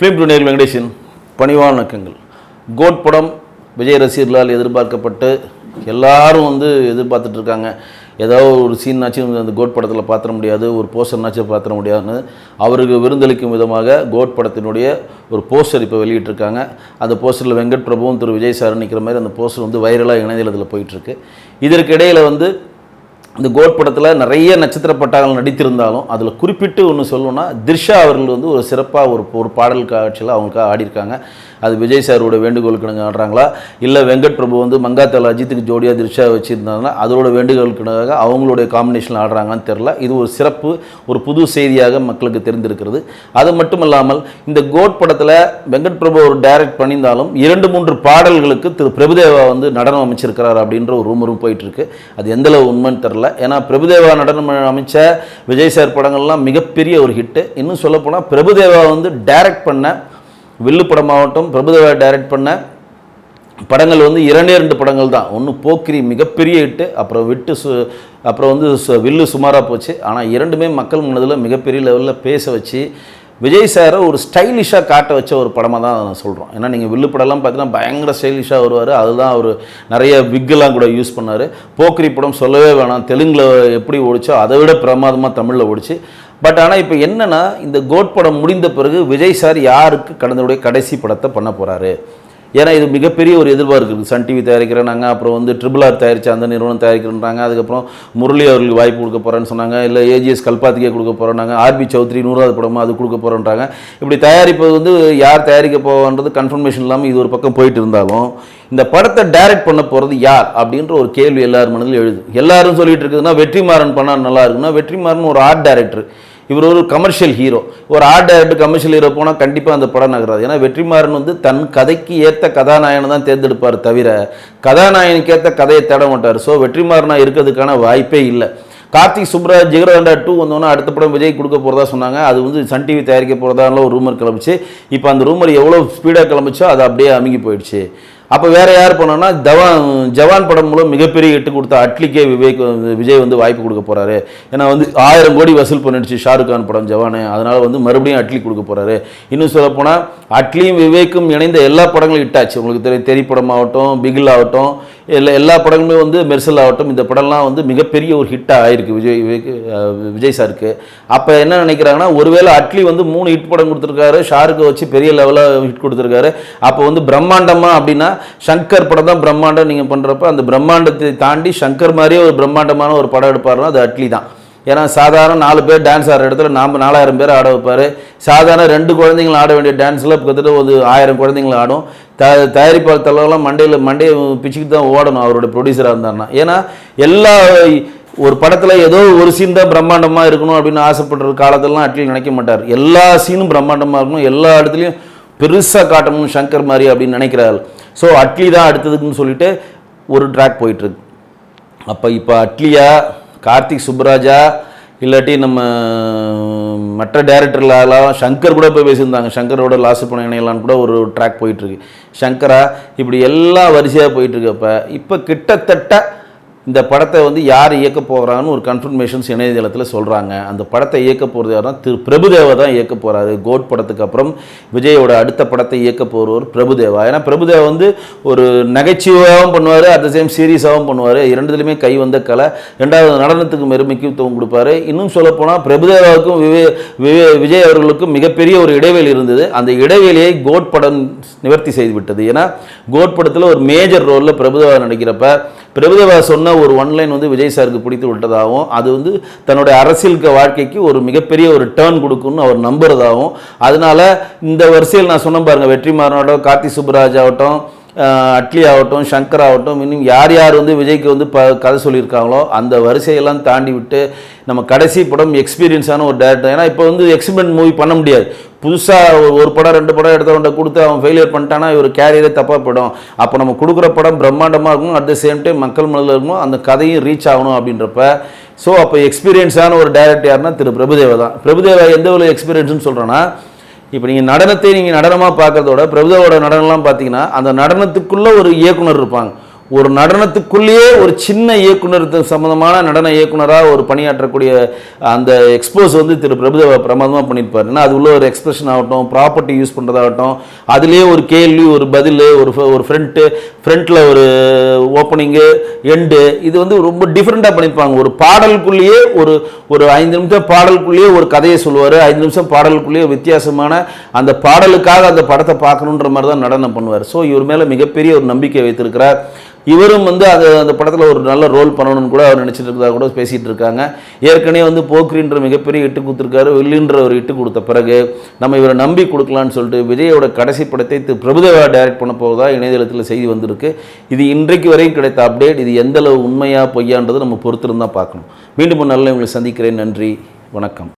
Film to Venkatesan பணிவான வணக்கங்கள் code படம் விஜய் ரசிகர்களால் எதிர்பார்க்கப்பட்டு எல்லாரும் வந்து எதிர்பார்த்துட்டு இருக்காங்க. ஏதாவது ஒரு சீன்னாச்சும் அந்த கோட் படத்தில் பார்த்துட முடியாது ஒரு போஸ்டர்னாச்சும் பார்த்துட முடியாதுன்னு அவருக்கு விருந்தளிக்கும் விதமாக கோட் படத்தினுடைய ஒரு போஸ்டர் இப்போ வெளியிட்டிருக்காங்க. அந்த போஸ்டரில் வெங்கட் பிரபுவும் திரு. விஜய் சார் நிற்கிற மாதிரி அந்த போஸ்டர் வந்து வைரலாக இணையதளத்தில் போயிட்டுருக்கு இதற்கு இடையில் வந்து இந்த கோட் படத்தில் நிறைய நட்சத்திர பட்டாளங்கள் நடித்திருந்தாலும் அதில் குறிப்பிட்டு ஒன்று சொல்லணும்னா திர்ஷா அவர்கள் வந்து ஒரு சிறப்பாக ஒரு ஒரு பாடல் காட்சியில் அவங்களுக்காக ஆடியிருக்காங்க. அது விஜய் சாரோட வேண்டுகோளுக்கு ஆடுறாங்களா? இல்லை வெங்கட் பிரபு வந்து மங்காத்தால் அஜித்துக்கு ஜோடியாக திர்ஷா வச்சுருந்தாங்கன்னா அதோட வேண்டுகோளுக்கு அவங்களுடைய காம்பினேஷன் ஆடுறாங்கன்னு தெரில இது ஒரு சிறப்பு ஒரு புது செய்தியாக மக்களுக்கு தெரிந்திருக்கிறது. அது மட்டும் இல்லாமல் இந்த கோட் படத்தில் வெங்கட் பிரபு ஒரு டைரக்ட் பண்ணியிருந்தாலும் இரண்டு மூன்று பாடல்களுக்கு திரு பிரபுதேவா வந்து நடனம் அமைச்சிருக்கிறார் அப்படின்ற ஒரு ரூமரும் போயிட்டுருக்கு அது எந்தளவு உண்மைன்னு தெரில ஏன்னா பிரபுதேவா நடனம் அமைச்ச விஜய் சார் படங்கள்லாம் மிகப்பெரிய ஒரு ஹிட்டு இன்னும் சொல்லப்போனால் பிரபுதேவா வந்து டைரக்ட் பண்ண வில்லு படமாகட்டும் பிரபுதேவா டைரக்ட் பண்ண படங்கள் வந்து இரண்டே ரெண்டு படங்கள் தான். ஒன்று போக்கிரி மிகப்பெரிய ஹிட்டு அப்புறம் விட்டு சு அப்புறம் வந்து சு- வில்லு சுமாராக போச்சு. ஆனால் இரண்டுமே மக்கள் முன்னதில் மிகப்பெரிய லெவலில் பேச வச்சு விஜய் சாரை ஒரு ஸ்டைலிஷாக காட்ட வச்ச ஒரு படமாக தான் நான் சொல்கிறோம் ஏன்னா நீங்கள் வில்லு படம்லாம் பார்த்தீங்கன்னா பயங்கர ஸ்டைலிஷாக வருவார். அதுதான் அவர் நிறைய விக்கெல்லாம் கூட யூஸ் பண்ணார். போக்கிரி படம் சொல்லவே வேணாம். தெலுங்கில் எப்படி ஓடிச்சோ அதை விட பிரமாதமாக தமிழில் ஓடிச்சு. பட் ஆனால் இப்போ என்னென்னா இந்த கோட் படம் முடிந்த பிறகு விஜய் சார் யாருக்கு கடந்தவுடைய கடைசி படத்தை பண்ண போகிறாரு ஏன்னா இது மிகப்பெரிய ஒரு எதிர்பார்ப்பு இருக்குது. சன் டிவி தயாரிக்கிறேன்னாங்க அப்புறம் வந்து ட்ரிபிள் ஆர் தயாரித்த அந்த நிறுவனம் தயாரிக்கிறேன்றாங்க. அதுக்கப்புறம் முரளி அவர்களுக்கு வாய்ப்பு கொடுக்க போகிறேன்னு சொன்னாங்க. இல்லை ஏஜிஎஸ் கல்பாத்திக்கே கொடுக்க போகிறோன்னாங்க ஆர்பி சௌத்ரி நூறாவது படமாக அது கொடுக்க போகிறோன்றாங்க இப்படி தயாரிப்பது வந்து யார் தயாரிக்க போவான்றது கன்ஃபர்மேஷன் இல்லாமல் இது ஒரு பக்கம் போயிட்டு இருந்தாலும் இந்த படத்தை டைரக்ட் பண்ண போகிறது யார் அப்படின்ற ஒரு கேள்வி எல்லார் மனதிலும் எழுது. எல்லாரும் சொல்லிட்டு இருக்குதுன்னா வெற்றிமாறன் பண்ணால் நல்லா இருக்குன்னா வெற்றிமாறன் ஒரு ஆர்ட் டைரக்டர் இவர் ஒரு கமர்ஷியல் ஹீரோ ஒரு ஆர்ட் டைரக்டர் கமர்ஷியல் ஹீரோ போனால் கண்டிப்பாக அந்த படம் நகராது. ஏன்னா வெற்றிமாறன் வந்து தன் கதைக்கு ஏற்ற கதாநாயகனை தான் தேர்ந்தெடுப்பார் தவிர கதாநாயகனுக்கு ஏற்ற கதையை தேட மாட்டார். ஸோ வெற்றிமாறனாக இருக்கிறதுக்கான வாய்ப்பே இல்லை. கார்த்திக் சுப்ராஜ் ஜிகரதண்டா டூ வந்தோன்னா அடுத்த படம் விஜய் கொடுக்க போகிறதா சொன்னாங்க. அது வந்து சன் டிவி தயாரிக்க போகிறதால ஒரு ரூமர் கிளம்பிச்சு. இப்போ அந்த ரூமர் எவ்வளோ ஸ்பீடாக கிளம்பிச்சோ அது அப்படியே அமுங்கி போயிடுச்சு. அப்போ வேறு யார் போனோன்னா ஜவான் ஜவான் படம் மூலம் மிகப்பெரிய எட்டு கொடுத்த அட்லிக்கே விவேக் வந்து- விஜய் வந்து வாய்ப்பு கொடுக்க போறாரு. ஏன்னா வந்து ஆயிரம் கோடி வசூல் பண்ணிடுச்சு ஷாருக் கான் படம் ஜவானு. அதனால் வந்து மறுபடியும் அட்லி கொடுக்க போறாரு. இன்னும் சொல்லப்போனால் அட்லியும் விவேக்கும் இணைந்த எல்லா படங்களும் இட்டாச்சு உங்களுக்கு தெரியும் திரைப்படம் ஆகட்டும் பிகில் ஆகட்டும் எல்லா எல்லா படங்களுமே வந்து மெர்சல் ஆகட்டும். இந்த படம்லாம் வந்து மிகப்பெரிய ஒரு ஹிட்டாக ஆயிருக்கு விஜய் விஜய் சாருக்கு. அப்போ என்ன நினைக்கிறாங்கன்னா ஒருவேளை அட்லி வந்து மூணு ஹிட் படம் கொடுத்துருக்காரு. ஷாருக்கை வச்சு பெரிய லெவலாக ஹிட் கொடுத்துருக்காரு. அப்போ வந்து பிரம்மாண்டமாக அப்படின்னா சங்கர் படம் தான் பிரம்மாண்டம் நீங்கள் பண்ணுறப்ப அந்த பிரம்மாண்டத்தை தாண்டி சங்கர் மாதிரியே ஒரு பிரம்மாண்டமான ஒரு படம் எடுப்பாருன்னா அது அட்லி தான். ஏன்னா சாதாரண நாலு பேர் டான்ஸ் ஆடுற இடத்துல நாம் நாலாயிரம் பேர் ஆட வைப்பார். சாதாரண ரெண்டு குழந்தைங்கள ஆட வேண்டிய டான்ஸில் கிட்டத்தட்ட ஒரு ஆயிரம் குழந்தைங்கள ஆடும். த தயாரிப்பாளர் தலைவரெலாம் மண்டையில் மண்டையை பிச்சுக்கிட்டு தான் ஓடணும் அவருடைய ப்ரொடியூசராக இருந்தார்னா ஏன்னா எல்லா ஒரு படத்தில் ஏதோ ஒரு சீன் தான் பிரம்மாண்டமாக இருக்கணும் அப்படின்னு ஆசைப்படுற காலத்திலலாம் அட்லி நினைக்க மாட்டார். எல்லா சீனும் பிரம்மாண்டமாக இருக்கணும். எல்லா இடத்துலையும் பெருசாக காட்டணும் சங்கர் மாதிரி அப்படின்னு நினைக்கிறார். ஸோ அட்லி தான் அடுத்ததுக்குன்னு சொல்லிட்டு ஒரு ட்ராக் போயிட்டுருக்கு அப்போ இப்போ அட்லியாக கார்த்திக் சுப்ராஜா இல்லாட்டி நம்ம மற்ற டேரக்டர்களாலாம் சங்கர் கூட போய் பேசியிருந்தாங்க. சங்கரோட லாஸ்ட் பண்ண இணையலான்னு கூட ஒரு ட்ராக் போயிட்டுருக்கு சங்கரா இப்படி எல்லாம் வரிசையாக போயிட்டுருக்கப்ப இப்போ கிட்டத்தட்ட இந்த படத்தை வந்து யார் இயக்க போகிறான்னு ஒரு கன்ஃபர்மேஷன்ஸ் இணையதளத்தில் சொல்கிறாங்க அந்த படத்தை இயக்க போகிறது யாருன்னா திரு பிரபுதேவா தான் இயக்க போகிறாரு கோட் படத்துக்கு அப்புறம் விஜயோட அடுத்த படத்தை இயக்க போகிறவர் பிரபுதேவா. ஏன்னா பிரபுதேவா வந்து ஒரு நகைச்சுவையாகவும் பண்ணுவார் அட் த சேம் சீரியஸாகவும் பண்ணுவார். இரண்டுலையுமே கை வந்த கலை. ரெண்டாவது நடனத்துக்கு மிக முக்கியத்துவம் கொடுப்பாரு. இன்னும் சொல்லப்போனால் பிரபுதேவாவுக்கும் விவே விவே விஜய் அவர்களுக்கும் மிகப்பெரிய ஒரு இடைவெளி இருந்தது. அந்த இடைவெளியை கோட் படம் நிவர்த்தி செய்துவிட்டது ஏன்னா கோட் படத்தில் ஒரு மேஜர் ரோலில் பிரபுதேவா நடிக்கிறப்ப பிரபுதேவா சொன்ன ஒரு ஒன்லைன் வந்து விஜய் சாருக்கு பிடித்து விட்டதாகவும் அது வந்து தன்னுடைய அரசியல் வாழ்க்கைக்கு ஒரு மிகப்பெரிய ஒரு டேர்ன் கொடுக்கும்னு அவர் நம்புறதாகவும் அதனால இந்த வரிசையில் நான் சொன்ன பாருங்க வெற்றிமாறனோட கார்த்தி சுப்ராஜ் ஆகட்டும் அட்லி ஆகட்டும் சங்கர் ஆகட்டும் இன்னும் யார் யார் வந்து விஜய்க்கு வந்து ப கதை சொல்லியிருக்காங்களோ அந்த வரிசையெல்லாம் தாண்டி விட்டு நம்ம கடைசி படம் எக்ஸ்பீரியன்ஸான ஒரு டேரக்டர் ஏன்னா இப்போ வந்து எக்ஸ்பிரிமெண்ட் மூவி பண்ண முடியாது. புதுசாக ஒரு படம் ரெண்டு படம் எடுத்தவன்ட்ட கொடுத்து அவன் ஃபெயிலியர் பண்ணிட்டானா இவர் கேரியரே தப்பாக போயிடும். அப்போ நம்ம கொடுக்குற படம் பிரம்மாண்டமாக இருக்கணும் அட் த சேம் டைம் மக்கள் மனதில் இருக்கணும் அந்த கதையும் ரீச் ஆகணும் அப்படின்றப்ப. ஸோ அப்போ எக்ஸ்பீரியன்ஸான ஒரு டேரக்டர் யாருன்னா திரு. பிரபுதேவா தான். பிரபுதேவா எந்த ஒரு எக்ஸ்பீரியன்ஸ்னு சொல்கிறேன்னா இப்போ நீங்கள் நடனத்தை நீங்கள் நடனமாக பார்க்குறதோட பிரபுதாவோட நடனம்லாம் பார்த்தீங்கன்னா அந்த நடனத்துக்குள்ளே ஒரு இயக்குனர் இருப்பாங்க. ஒரு நடனத்துக்குள்ளேயே ஒரு சின்ன இயக்குனர் சம்மந்தமான நடன இயக்குனராக ஒரு பணியாற்றக்கூடிய அந்த எக்ஸ்போஸ் வந்து திரு பிரபுதேவ பிரமாதமாக பண்ணியிருப்பார். ஏன்னா அது உள்ள ஒரு எக்ஸ்பிரஷன் ஆகட்டும் ப்ராப்பர்ட்டி யூஸ் பண்ணுறதாகட்டும் அதுலேயே ஒரு கேள்வி ஒரு பதில் ஒரு ஒரு ஃப்ரண்ட்டு ஃப்ரண்ட்டில் ஒரு ஓப்பனிங்கு எண்டு இது வந்து ரொம்ப டிஃப்ரெண்ட்டாக பண்ணியிருப்பாங்க. ஒரு பாடலுக்குள்ளேயே ஒரு ஒரு ஐந்து நிமிஷம் பாடலுக்குள்ளேயே ஒரு கதையை சொல்லுவார். ஐந்து நிமிஷம் பாடலுக்குள்ளேயே வித்தியாசமான அந்த பாடலுக்காக அந்த படத்தை பார்க்கணுன்ற மாதிரி தான் நடனம் பண்ணுவார். ஸோ இவர் மேலே மிகப்பெரிய ஒரு நம்பிக்கை வைத்திருக்கிறார். இவரும் வந்து அது அந்த படத்தில் ஒரு நல்ல ரோல் பண்ணணும்னு கூட அவர் நினச்சிட்டு இருக்கிறதா கூட பேசிகிட்டு இருக்காங்க. ஏற்கனவே வந்து போக்ரின்ற மிகப்பெரிய இட்டு கொடுத்துருக்காரு வில்லின்ற ஒரு இட்டு கொடுத்த பிறகு நம்ம இவரை நம்பி கொடுக்கலான்னு சொல்லிட்டு விஜயோட கடைசி படத்தை திரு பிரபுதேவா டைரக்ட் பண்ண போவதா இணையதளத்தில் செய்தி வந்திருக்கு. இது இன்றைக்கு வரையும் கிடைத்த அப்டேட் இது எந்த அளவு பொய்யான்றது நம்ம பொறுத்திருந்தா பார்க்கணும். மீண்டும் நல்ல உங்களை சந்திக்கிறேன். நன்றி. வணக்கம்.